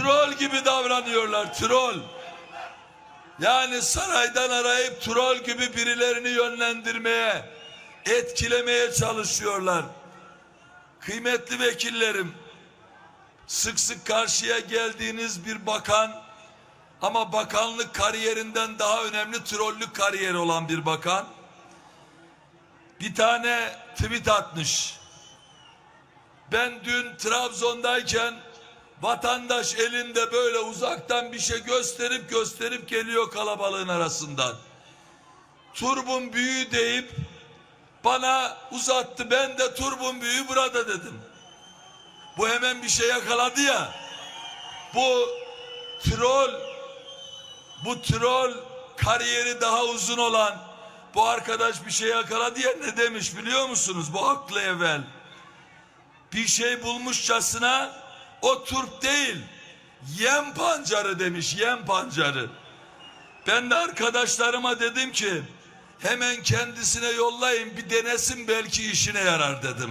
troll gibi davranıyorlar troll. Yani saraydan arayıp troll gibi birilerini yönlendirmeye, etkilemeye çalışıyorlar. Kıymetli vekillerim, sık sık karşıya geldiğiniz bir bakan ama bakanlık kariyerinden daha önemli trollük kariyeri olan bir bakan bir tane tweet atmış. Ben dün Trabzon'dayken vatandaş elinde böyle uzaktan bir şey gösterip gösterip geliyor kalabalığın arasından. Turbun büyüğü deyip bana uzattı. Ben de turbun büyüğü burada dedim. Bu hemen bir şey yakaladı ya. Bu troll bu troll kariyeri daha uzun olan bu arkadaş bir şey yakaladı ya ne demiş biliyor musunuz? Bu aklı evvel. Bir şey bulmuşçasına o turp değil yem pancarı demiş yem pancarı. Ben de arkadaşlarıma dedim ki hemen kendisine yollayın bir denesin belki işine yarar dedim.